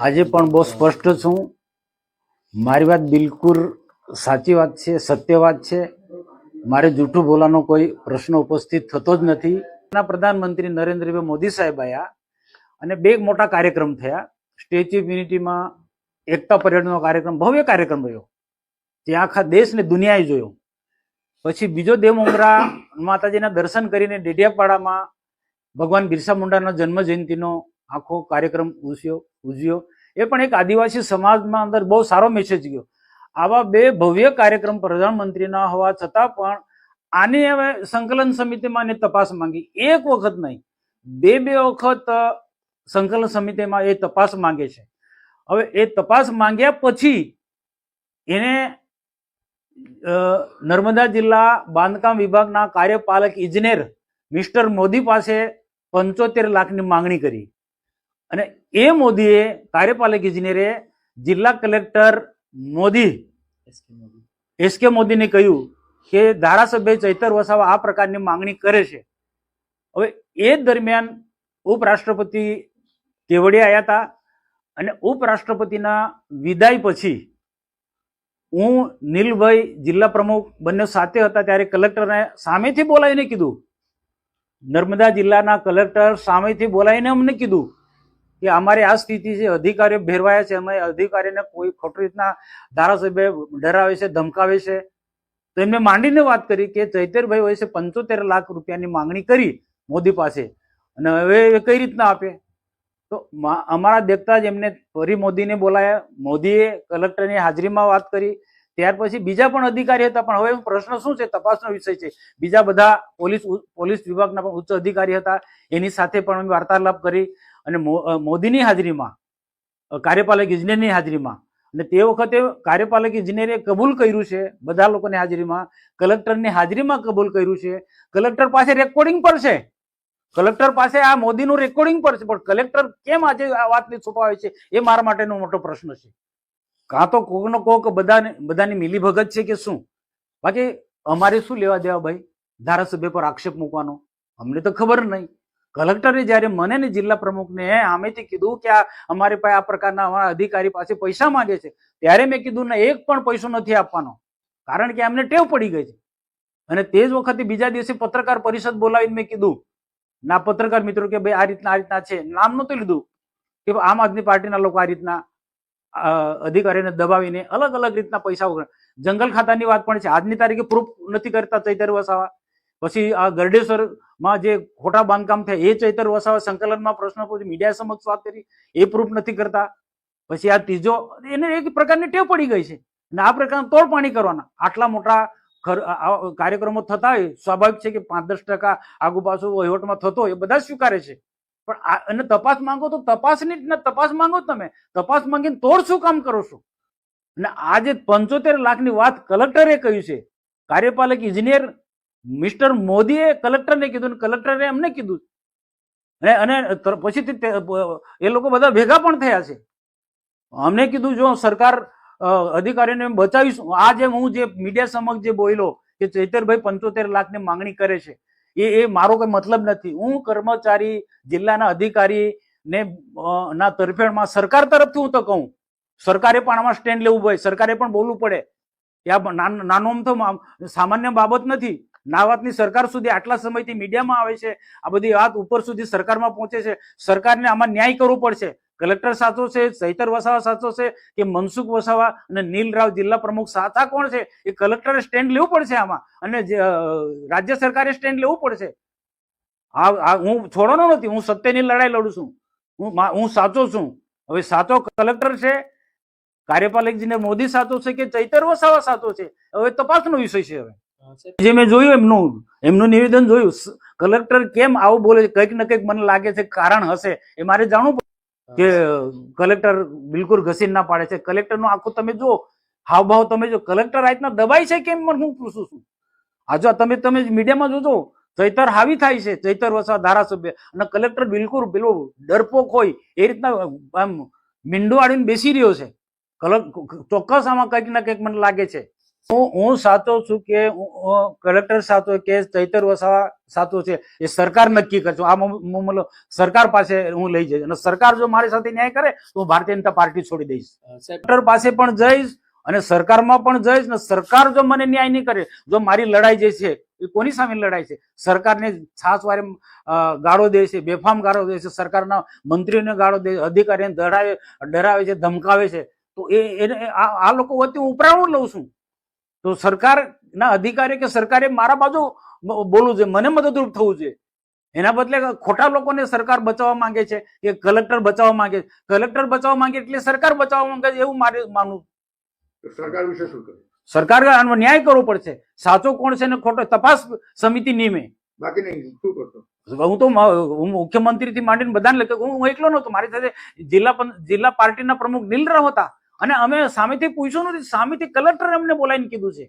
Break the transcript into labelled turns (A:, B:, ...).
A: આજે પણ બહુ સ્પષ્ટ છું. મારી વાત બિલકુલ સાચી વાત છે, સત્ય વાત છે. મારે જૂઠું બોલવાનો કોઈ પ્રશ્ન ઉપસ્થિત થતો જ નથી. પ્રધાનમંત્રી નરેન્દ્રભાઈ મોદી સાહેબ આવ્યા અને બે મોટા કાર્યક્રમ થયા. સ્ટેચ્યુ ઓફ યુનિટીમાં એકતા પરેડનો કાર્યક્રમ, ભવ્ય કાર્યક્રમ રહ્યો. ત્યાં આખા દેશને દુનિયાએ જોયો. પછી બીજો દેવમોગરા માતાજીના દર્શન કરીને ડેડિયાપાડામાં ભગવાન બિરસા મુંડાનો જન્મ જયંતિનો આખો, કાર્યક્રમ ઉજ્યો ઉજવ્યો એ પણ એક આદિવાસી સમાજમાં અંદર બહુ સારો મેસેજ ગયો. આવા બે ભવ્ય કાર્યક્રમ પ્રધાનમંત્રીના હોવા છતાં પણ આની હવે સંકલન સમિતિમાં એને તપાસ માંગી. એક વખત નહીં, બે બે વખત સંકલન સમિતિમાં એ તપાસ માંગે છે. હવે એ તપાસ માંગ્યા પછી એને નર્મદા જિલ્લા બાંધકામ વિભાગના કાર્યપાલક ઇજનેર મિસ્ટર મોદી પાસે પંચોતેર લાખની માંગણી કરી. અને એ મોદીએ કાર્યપાલક ઇજનેરે જિલ્લા કલેક્ટર મોદી એસ કે મોદીને કહ્યું કે ધારાસભ્ય ચૈતર વસાવા આ પ્રકારની માંગણી કરે છે. હવે એ દરમિયાન ઉપરાષ્ટ્રપતિ કેવડિયા આવ્યા હતા અને ઉપરાષ્ટ્રપતિના વિદાય પછી હું નીલભાઈ જિલ્લા પ્રમુખ બંને સાથે હતા ત્યારે કલેક્ટરને સામેથી બોલાવીને કીધું. નર્મદા જિલ્લાના કલેક્ટર સામેથી બોલાવીને અમને કીધું. કે અમારી આ સ્થિતિ છે, અધિકારીઓ ભેરવાયા છે, અમે અધિકારીને કોઈ ખોટી રીતના ધારાસભ્ય ડરાવે છે, ધમકાવે છે. તો એમને માંડીને વાત કરી કે ચૈતરભાઈ હોય છે પંચોતેર લાખ રૂપિયાની માંગણી કરી મોદી પાસે અને હવે એ કઈ રીતના આપે? તો અમારા દેખતા જ એમને ફરી મોદીને બોલાયા. મોદીએ કલેક્ટરની હાજરીમાં વાત કરી. ત્યાર પછી બીજા પણ અધિકારી હતા, પણ હવે પ્રશ્ન શું છે? તપાસનો વિષય છે. બીજા બધા પોલીસ પોલીસ વિભાગના પણ ઉચ્ચ અધિકારી હતા. એની સાથે પણ અમે વાર્તાલાપ કરી. અને મોદીની હાજરીમાં કાર્યપાલક ઇજનેરની હાજરીમાં. અને તે વખતે કાર્યપાલક ઇજનેરે કબૂલ કર્યું છે, બધા લોકોની હાજરીમાં, કલેક્ટરની હાજરીમાં કબૂલ કર્યું છે. કલેક્ટર પાસે રેકોર્ડિંગ પર છે. કલેક્ટર પાસે આ મોદીનું રેકોર્ડિંગ પર છે. પણ કલેક્ટર કેમ આજે આ વાતને છુપાવે છે? એ મારા માટેનો મોટો પ્રશ્ન છે. કાં તો કોકનો કોક બધાને, બધાની મિલીભગત છે કે શું? બાકી અમારે શું લેવા દેવા ભાઈ? ધારાસભ્ય પર આક્ષેપ મૂકવાનો? અમને તો ખબર નહીં. કલેક્ટરે જ્યારે મને ને જિલ્લા પ્રમુખને આમેથી કીધું કે આ અમારી પાસે આ પ્રકારના અમારા અધિકારી પાસે પૈસા માંગે છે, ત્યારે મેં કીધું, ને, એક પણ પૈસો નથી આપવાનો. કારણ કે એમને ટેવ પડી ગઈ છે. અને તે જ વખતે બીજા દિવસે પત્રકાર પરિષદ બોલાવીને મેં કીધું, ના, પત્રકાર મિત્રો કે ભાઈ આ રીતના આ રીતના છે. નામ નહોતું લીધું કે આમ આદમી પાર્ટીના લોકો આ રીતના અધિકારીને દબાવીને અલગ અલગ રીતના પૈસા જંગલ ખાતાની વાત પણ છે. આજની તારીખે પ્રૂફ નથી કરતા ચૈતર વસાવા. પછી આ ગરડેશ્વરમાં જે ખોટા બાંધકામ થયા, એ ચૈતર વસાવા સંકલનમાં પ્રશ્ન પૂછી મીડિયા સમક્ષ વાત કરી, એ પ્રૂફ નથી કરતા. પછી આ ત્રીજો, એને એક પ્રકારની ટેવ પડી ગઈ છે. અને આ પ્રકારના તોડ પાણી કરવાના. આટલા મોટા કાર્યક્રમો થતા હોય, સ્વાભાવિક છે કે પાંચ દસ ટકા આગુ પાછું વહીવટમાં થતો એ બધા સ્વીકારે છે. પણ અને તપાસ માંગો તો તપાસની તપાસ માંગો તમે. તપાસ માંગીને તોડ શું કામ કરો છો? અને આ જે પંચોતેર લાખની વાત કલેક્ટરે કહ્યું છે, કાર્યપાલક ઇજનેર મિસ્ટર મોદીએ કલેક્ટરને કીધું કલેક્ટરે એમને કીધું. અને અને પછીથી એ લોકો બધા ભેગા પણ થયા છે. અમને કીધું, જો સરકાર અધિકારીને બચાવીશું, આ જે હું જે મીડિયા સમક્ષ જે બોલ્યો કે ચૈતરભાઈ પંચોતેર લાખની માંગણી કરે છે, એ એ મારો કોઈ મતલબ નથી. હું કર્મચારી જિલ્લાના અધિકારી ને ના તરફેણમાં સરકાર તરફથી હું તો કહું. સરકારે પણ આમાં સ્ટેન્ડ લેવું પડે. સરકારે પણ બોલવું પડે. આ નાનો આમ તો સામાન્ય બાબત નથી. ના વાતની સરકાર સુધી આટલા સમયથી મીડિયામાં આવે છે. આ બધી વાત ઉપર સુધી સરકારમાં પહોંચે છે. સરકારને આમાં ન્યાય કરવો પડશે. કલેક્ટર સાચો છે, ચૈતર વસાવા સાચો છે કે મનસુખ વસાવા અને નીલ રાવ જિલ્લા પ્રમુખ સાચા કોણ છે? એ કલેક્ટરે સ્ટેન્ડ લેવું પડશે આમાં. અને રાજ્ય સરકારે સ્ટેન્ડ લેવું પડશે. આ હું છોડવાનો નથી. હું સત્યની લડાઈ લડું છું. હું હું સાચો છું. હવે સાચો કલેક્ટર છે કાર્યપાલક ઇજનેર મોદી સાચો છે કે ચૈતર વસાવા સાચો છે? હવે તપાસનો વિષય છે હવે. જે મેં જોયું એમનું એમનું નિવેદન જોયું. કલેક્ટર કેમ આવું બોલે છે? કંઈક ને કંઈક મને લાગે છે કારણ હશે. એ મારે જાણવું કે કલેક્ટર બિલકુલ ઘસીને ના પાડે છે. કલેક્ટરનું આખું તમે જો હાવભાવ તમે જો કલેક્ટર આ રીતના દબાય છે કેમ? હું પૂછું છું. આજો તમે તમે મીડિયામાં જોજો. ચૈતર હાવી થાય છે. ચૈતર વસા ધારાસભ્ય. અને કલેક્ટર બિલકુલ પેલો ડરપોક હોય. એ રીતના આમ મીંડો આડીને બેસી રહ્યો છે. કલક ચોક્કસ આમાં કંઈક ને કંઈક મને લાગે છે. હું હું સાચો છું કે કલેક્ટર સાચો કે ચૈતર વસાવા સાચો છે એ સરકાર નક્કી કરજો આ મમ- સરકાર પાસે હું લઈ જઈશ. અને સરકાર જો મારી સાથે ન્યાય કરે તો હું ભારતીય જનતા પાર્ટી છોડી દઈશ. સેક્ટર પાસે પણ જઈશ અને સરકારમાં પણ જઈશ ને સરકાર જો મને ન્યાય નહીં કરે જો મારી લડાઈ જે છે એ કોની સામે લડાઈ છે? સરકારને છાસવારે વારે ગાળો દે છે બેફામ ગાળો દે છે સરકારના મંત્રીઓને ગાળો દે અધિકારીને ડરાવે ડરાવે છે ધમકાવે છે. તો એ એને આ આ લોકો વચ્ચે હું ઉપરાણું લઉં છું? તો સરકારના અધિકારી કે સરકારે મારા બાજુ બોલવું છે મને મદદરૂપ થવું છે એના બદલે ખોટા લોકોને સરકાર બચાવવા માંગે છે કે કલેક્ટર બચાવવા માંગે છે. કલેક્ટર બચાવવા માંગે એટલે સરકાર બચાવવા માંગે છે એવું મારે માનવું.
B: સરકાર વિશે શું કહે?
A: સરકાર આનો ન્યાય કરવો પડશે. સાચો કોણ છે ને ખોટો તપાસ સમિતિ નિમે.
B: બાકી નહીં શું કરશો?
A: હું તો હું મુખ્યમંત્રી થી માંડીને બધાને લખે હું હું એકલો નહોતો. મારી સાથે જિલ્લા જિલ્લા પાર્ટીના પ્રમુખ નીલરાવ હતા. અને અમે સામેથી પૂછ્યું નથી સામેથી કલેક્ટર અમને બોલાવીને કીધું છે.